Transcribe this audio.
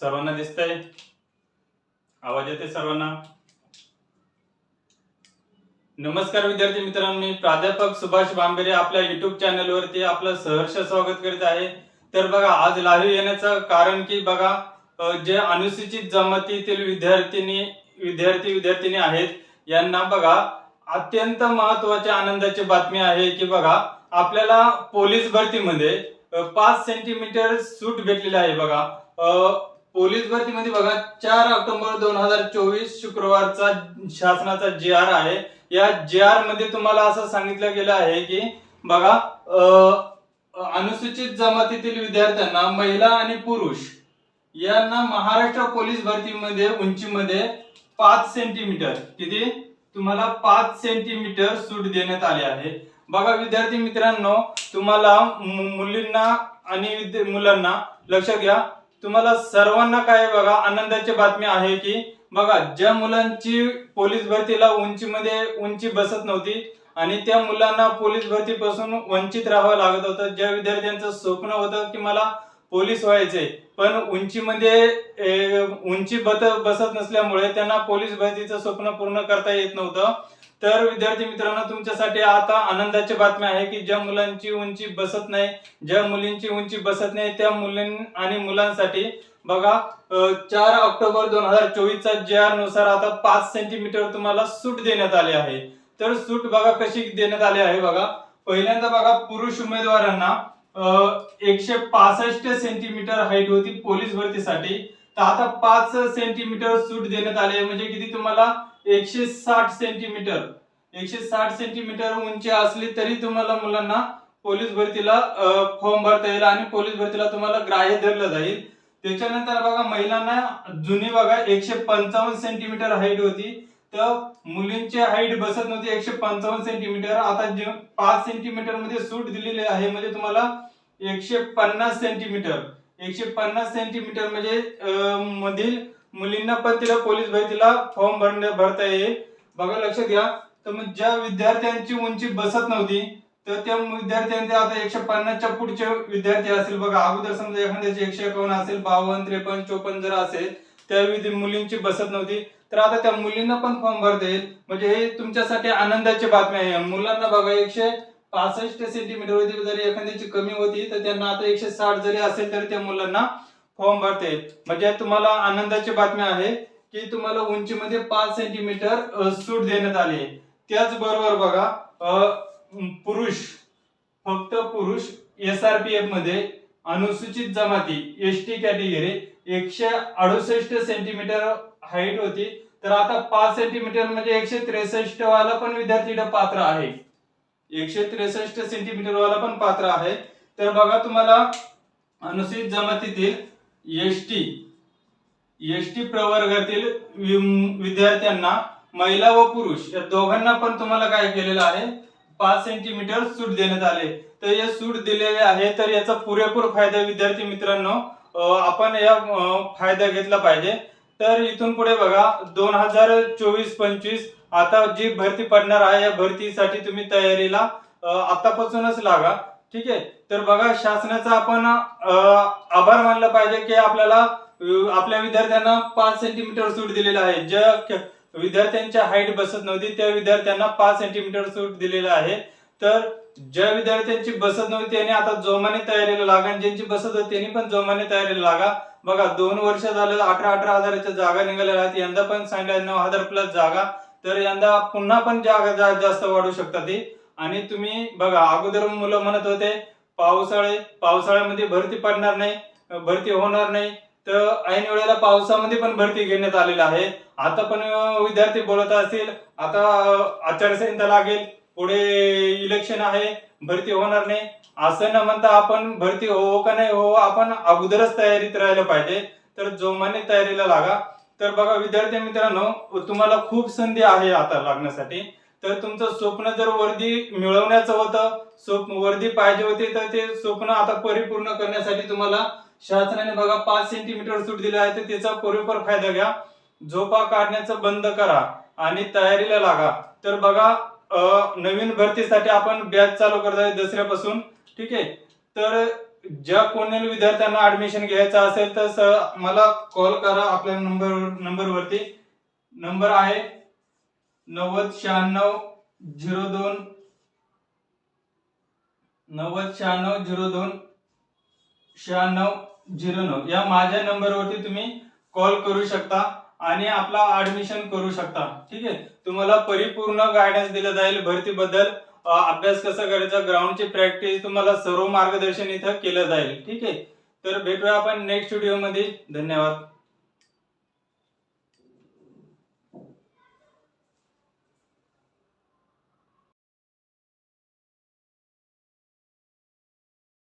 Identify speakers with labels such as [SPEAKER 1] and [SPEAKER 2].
[SPEAKER 1] सर्वांना दिसतंय? आवाज येते सर्वांना? नमस्कार विद्यार्थी मित्रांनो मी प्राध्यापक सुभाष बांबेरे आपल्या युट्यूब चॅनलवरती आपलं सहर्ष स्वागत करीत आहे. तर बघा आज लाईव्ह येण्याचं कारण की बघा जे अनुसूचित जमातीतील विद्यार्थिनी विद्यार्थी विद्यार्थिनी आहेत यांना बघा अत्यंत महत्वाची आनंदाची बातमी आहे की बघा आपल्याला पोलीस भरतीमध्ये पाच सेंटीमीटर सूट भेटलेली आहे बघा. पोलीस भरतीमध्ये बघा चार ऑक्टोबर दोन हजार चोवीस शुक्रवारचा शासनाचा जे आर आहे. या जे आरमध्ये तुम्हाला असं सांगितलं गेलं आहे की बघा अनुसूचित जमातीतील विद्यार्थ्यांना महिला आणि पुरुष यांना महाराष्ट्र पोलीस भरतीमध्ये उंचीमध्ये पाच सेंटीमीटर किती? तुम्हाला पाच सेंटीमीटर सूट देण्यात आली आहे. बघा विद्यार्थी मित्रांनो तुम्हाला मुलींना आणि विद्या- मुलांना लक्षात घ्या तुम्हाला सर्वांना काय बघा आनंदाची बातमी आहे की बघा ज्या मुलांची पोलीस भरतीला उंचीमध्ये उंची बसत नव्हती आणि त्या मुलांना पोलीस भरतीपासून वंचित राहावं लागत होतं. ज्या विद्यार्थ्यांचं स्वप्न होतं की मला पोलीस व्हायचे पण उंचीमध्ये उंची बत बसत नसल्यामुळे त्यांना पोलीस भरतीचं स्वप्न पूर्ण करता येत नव्हतं. तर विद्यार्थी मित्रांनो तुमच्यासाठी आता आनंदाची बातमी आहे की ज्या मुलांची उंची बसत नाही ज्या मुलींची उंची बसत नाही त्या मुलीं आणि मुलांसाठी बघा चार ऑक्टोबर दोन हजार चोवीसचा जे आरनुसार आता पाच सेंटीमीटर तुम्हाला सूट देण्यात आली आहे. तर सूट बघा कशी देण्यात आली आहे बघा. पहिल्यांदा बघा पुरुष उमेदवारांना एकशे पासष्ट सेंटीमीटर हाईट होती पोलीस भरतीसाठी. तर आता पाच सेंटीमीटर सूट देण्यात आले. म्हणजे किती तुम्हाला? एकशे साठ सेंटीमीटर एकशे साठ सेंटीमीटर उंची असली तरी तुम्हाला मुलांना पोलीस भरतीला फॉर्म भरता येईल आणि पोलीस भरतीला तुम्हाला ग्राह्य धरलं जाईल. त्याच्यानंतर बघा महिलांना जुनी बघा एकशे पंचावन्न सेंटीमीटर हाईट होती. तर मुलींची हाईट बसत नव्हती एकशे पंचावन्न सेंटीमीटर आता पाच सेंटीमीटरमध्ये सूट दिलेली आहे म्हणजे तुम्हाला एकशे पन्नास सेंटीमीटर एकशे पन्नास सेंटीमीटर म्हणजे मधील मुलींना पण तिला पोलीस भरतीला फॉर्म भरण्या भरता येईल. बघा लक्षात घ्या तर मग ज्या विद्यार्थ्यांची उंची बसत नव्हती तर त्या विद्यार्थ्यांचे आता एकशे पन्नासच्या पुढचे विद्यार्थी असतील. बघा अगोदर समजा एखाद्याचे एकशे एकावन्न असेल बावन्न त्रेपन्न चोपन्न जर असेल त्या मुलींची बसत नव्हती. तर आता त्या मुलींना पण फॉर्म भरता येईल. म्हणजे हे तुमच्यासाठी आनंदाची बातमी आहे. मुलांना बघा एकशे पासष्ट सेंटीमीटर होती जरी एखाद्याची कमी होती तर त्यांना आता एकशे साठ जरी असेल तर त्या मुलांना फॉर्म भरता येईल. म्हणजे तुम्हाला आनंदाची बातमी आहे की तुम्हाला उंचीमध्ये पाच सेंटीमीटर सूट देण्यात आली आहे. त्याचबरोबर बघा पुरुष फक्त पुरुष एस आर पी एफमध्ये अनुसूचित जमाती एस टी कॅटेगरी एकशे अडुसष्ट सेंटीमीटर हाईट होती. तर आता पाच सेंटीमीटर म्हणजे एकशे त्रेसष्ट वाला पण विद्यार्थी पात्र आहे. एकशे त्रेसष्ट सेंटीमीटर वाला पण पात्र आहे. तर बघा तुम्हाला अनुसूचित जमातीतील एस टी एस टी प्रवर्गातील विद्यार्थ्यांना महिला व पुरुष या दोघांना पण तुम्हाला काय केलेलं आहे? पाच सेंटीमीटर सूट देण्यात आले. तर हे सूट दिलेले आहे तर याचा पुरेपूर फायदा विद्यार्थी मित्रांनो आपण या फायदा घेतला पाहिजे. तर इथून पुढे बघा दोन हजार चोवीस पंचवीस आता जी भरती पडणार आहे या भरतीसाठी तुम्ही तयारीला आतापासूनच लागा. ठीक आहे? तर बघा शासनाचा आपण आभार मानला पाहिजे की आपल्याला आपल्या विद्यार्थ्यांना पाच सेंटीमीटर सूट दिलेला आहे. ज्या विद्यार्थ्यांच्या हाईट बसत नव्हती त्या विद्यार्थ्यांना पाच सेंटीमीटर सूट दिलेलं आहे. तर ज्या विद्यार्थ्यांची बसत नव्हती त्यांनी आता जोमाने तयारीला लागा. आणि ज्यांची बसत होती त्यांनी पण जोमाने तयारीला लागा. बघा दोन वर्ष झालं अठरा अठरा हजाराच्या जागा निघालेल्या आहेत यंदा पण सांगितलं नऊ हजार प्लस जागा तर यंदा पुन्हा पण जागा जा- जास्त वाढू शकतात ती आणि तुम्ही बघा अगोदर मुलं म्हणत होते पावसाळे पावसाळ्यामध्ये भरती पडणार नाही भरती होणार नाही तर ऐन वेळेला पावसामध्ये पण भरती घेण्यात आलेलं आहे. आता पण विद्यार्थी बोलत असतील आता आचारसंहिता लागेल पुढे इलेक्शन आहे भरती होणार नाही. असं न म्हणता आपण भरती हो का नाही हो आपण अगोदरच तयारीत राहायला पाहिजे. तर जोमाने तयारीला लागा. तर बघा विद्यार्थी मित्रांनो तुम्हाला खूप संधी आहे आता लागण्यासाठी. तर तुमचं स्वप्न जर वर्दी मिळवण्याचं होतं स्वप्न वर्दी पाहिजे होती तर ते स्वप्न आता परिपूर्ण करण्यासाठी तुम्हाला शासनाने बघा पाच सेंटीमीटर सूट दिली आहे तर त्याचा पुरेपूर फायदा घ्या. झोपा काढण्याचं बंद करा आणि तयारीला लागा. तर बघा नवीन भरतीसाठी आपण बॅच चालू करत आहे दसऱ्यापासून. ठीक आहे? तर ज्या कोणी विद्यार्थ्यांना ऍडमिशन घ्यायचं असेल तर स- मला कॉल करा आपल्या नंबर नंबरवरती नंबर आहे नव्वद शहाण्णव झिरो दोन. नव्वद शहाण्णव झिरो दोन शहाण्णव झिरो नऊ. या माझ्या नंबरवरती तुम्ही कॉल करू शकता. आणि आपला ऍडमिशन करू शकता. ठीक आहे? तुम्हाला परिपूर्ण गायडन्स दिलं जाईल भरतीबद्दल. अभ्यास कसा करायचा ग्राउंडची प्रॅक्टिस तुम्हाला सर्व मार्गदर्शन इथं केलं जाईल. ठीक आहे? तर भेटूया आपण नेक्स्ट व्हिडिओमध्ये. धन्यवाद.